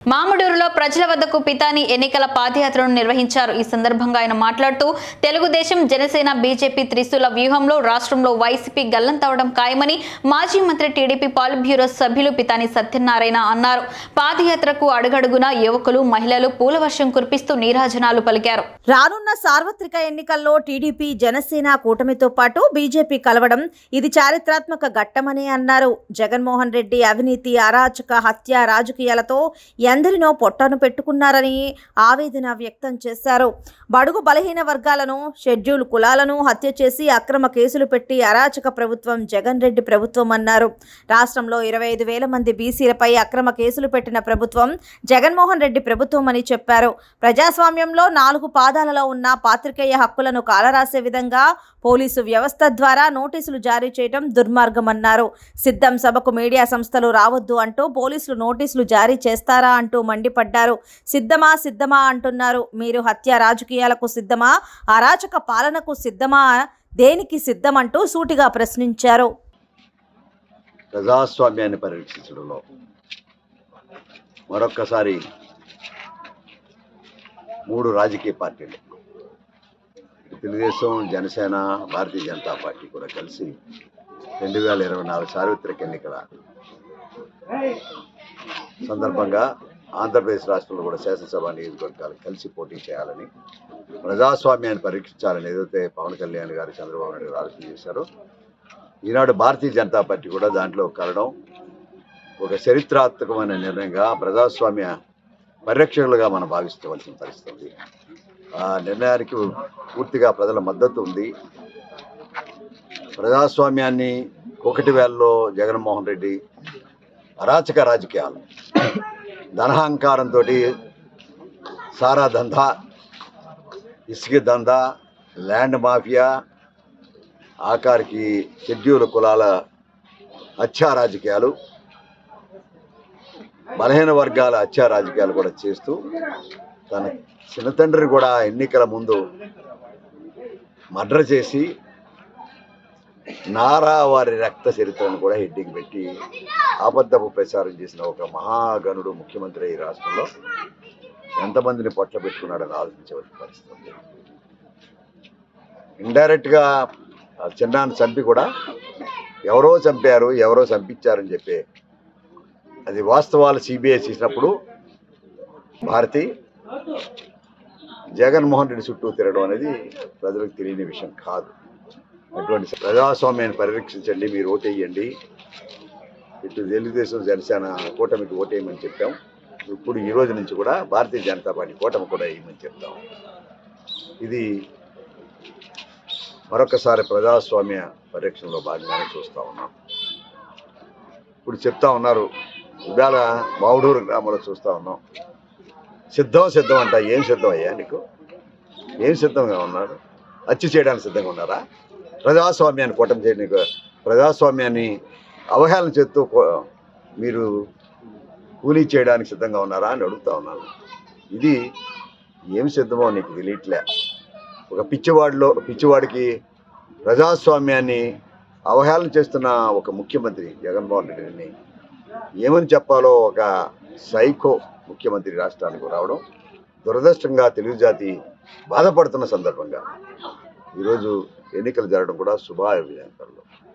மாமடூர் నెల్లూరులో ప్రజల వద్దకు పితాని ఎన్నికల పాదయాత్రను నిర్వహించారు. ఈ సందర్భంగా ఆయన మాట్లాడుతూ తెలుగుదేశం జనసేన బీజేపీ త్రిశూల వ్యూహంలో రాష్ట్రంలో వైసీపీ గల్లంతవడం ఖాయమని మాజీ మంత్రి టీడీపీ పాలిట్ బ్యూరో సభ్యులు పితాని సత్యనారాయణ అన్నారు. పాదయాత్రకు అడుగడుగున యువకులు మహిళలు పూలవర్షం కురిపిస్తూ నీరాజనాలు పలికారు. రానున్న సార్వత్రిక ఎన్నికల్లో టీడీపీ జనసేన కూటమితో పాటు బీజేపీ కలవడం ఇది చారిత్రాత్మక ఘట్టమని అన్నారు. జగన్మోహన్ రెడ్డి అవినీతి అరాచక హత్య రాజకీయాలతో ఎందరినో పొట్టను పెట్టుకున్నారని ఆవేదన వ్యక్తం చేశారు. బడుగు బలహీన వర్గాలను షెడ్యూల్ కులాలను హత్య చేసి అక్రమ కేసులు పెట్టి అరాచక ప్రభుత్వం జగన్ రెడ్డి ప్రభుత్వం అన్నారు. రాష్ట్రంలో ఇరవై ఐదు వేల మంది బీసీలపై అక్రమ కేసులు పెట్టిన ప్రభుత్వం జగన్మోహన్ రెడ్డి ప్రభుత్వం అని చెప్పారు. ప్రజాస్వామ్యంలో నాలుగు పాదాలలో ఉన్న పాత్రికేయ హక్కులను కాలరాసే విధంగా పోలీసు వ్యవస్థ ద్వారా నోటీసులు జారీ చేయడం దుర్మార్గమన్నారు. సిద్ధం సభకు మీడియా సంస్థలు రావద్దు అంటూ పోలీసులు నోటీసులు జారీ చేస్తారా అంటూ మండిపడ్డారు. పడ్డారు. సిద్ధమా సిద్ధమా అంటున్నారు. మీరు హత్య రాజకీయాలకు సిద్ధమా అరాచక పాలనకు సిద్ధమా దేనికి సిద్ధమంటూ సూటిగా ప్రశ్నించారు. ప్రజాస్వామ్యాన్ని పరిరక్షించడంలో మరొక్కసారి మూడు రాజకీయ పార్టీలు తెలుగుదేశం జనసేన భారతీయ జనతా పార్టీ కూడా కలిసి రెండు వేల ఇరవై నాలుగు సార్వత్రిక ఎన్నికల సందర్భంగా ఆంధ్రప్రదేశ్ రాష్ట్రంలో కూడా శాసనసభ నియోజకవర్గాలు కలిసి పోటీ చేయాలని ప్రజాస్వామ్యాన్ని పరీక్షించాలని ఏదైతే పవన్ కళ్యాణ్ గారు చంద్రబాబు నాయుడు గారు ఆలోచన చేశారో ఈనాడు భారతీయ జనతా పార్టీ కూడా దాంట్లో కలడం ఒక చరిత్రాత్మకమైన నిర్ణయంగా ప్రజాస్వామ్య పరిరక్షకులుగా మనం భావించవలసిన పరిస్థితి ఉంది. ఆ నిర్ణయానికి పూర్తిగా ప్రజల మద్దతు ఉంది. ప్రజాస్వామ్యాన్ని ఒకటి వేలలో జగన్మోహన్ రెడ్డి అరాచక రాజకీయాలు ధనహంకారంతో సారా దందా ఇసుక దందా ల్యాండ్ మాఫియా ఆఖరికి షెడ్యూల్ కులాల హత్యా రాజకీయాలు బలహీన వర్గాల హత్యా రాజకీయాలు కూడా చేస్తూ తన చిన్నతండ్రిని కూడా ఎన్నికల ముందు మర్డర్ చేసి నారా వారి రక్త చరిత్రను కూడా హెడ్డింగ్ పెట్టి అబద్ధపు ప్రచారం చేసిన ఒక మహాగణుడు ముఖ్యమంత్రి ఈ రాష్ట్రంలో ఎంతమందిని పొట్ల పెట్టుకున్నాడని ఆలోచించవలసిన పరిస్థితి ఉంది. ఇండైరెక్ట్గా చిన్నాను చంపి కూడా ఎవరో చంపారు ఎవరో చంపించారని చెప్పి అది వాస్తవాలు సిబిఐ చేసినప్పుడు భారతి జగన్మోహన్ రెడ్డి చుట్టూ తిరగడం అనేది ప్రజలకు తెలియని విషయం కాదు. అటువంటి ప్రజాస్వామ్యాన్ని పరిరక్షించండి మీరు ఓటేయండి ఇటు తెలుగుదేశం జనసేన కూటమికి ఓటేయమని చెప్పాం. ఇప్పుడు ఈ రోజు నుంచి కూడా భారతీయ జనతా పార్టీ కూటమి కూడా వేయమని చెప్తాం. ఇది మరొకసారి ప్రజాస్వామ్య పరిరక్షణలో భాగంగానే చూస్తూ ఉన్నాం. ఇప్పుడు చెప్తా ఉన్నారు ఇవాళ మావుడూరు గ్రామంలో చూస్తూ ఉన్నాం. సిద్ధం సిద్ధం అంట. ఏం సిద్ధం అయ్యా నీకు? ఏం సిద్ధంగా ఉన్నారు? హత్య చేయడానికి సిద్ధంగా ఉన్నారా? ప్రజాస్వామ్యాన్ని కూటమి చేయడానికి ప్రజాస్వామ్యాన్ని అవహేళన చేస్తూ మీరు కూలీ చేయడానికి సిద్ధంగా ఉన్నారా అని అడుగుతా ఉన్నాను. ఇది ఏం సిద్ధమో నీకు తెలియట్లే. ఒక పిచ్చివాడిలో పిచ్చివాడికి ప్రజాస్వామ్యాన్ని అవహేళన చేస్తున్న ఒక ముఖ్యమంత్రి జగన్మోహన్ రెడ్డిని ఏమని చెప్పాలో ఒక సైకో ముఖ్యమంత్రి రాష్ట్రానికి రావడం దురదృష్టంగా తెలుగు జాతి బాధపడుతున్న సందర్భంగా. ఈరోజు ఎన్నికలు జరగడం కూడా శుభాభిజనకరంలో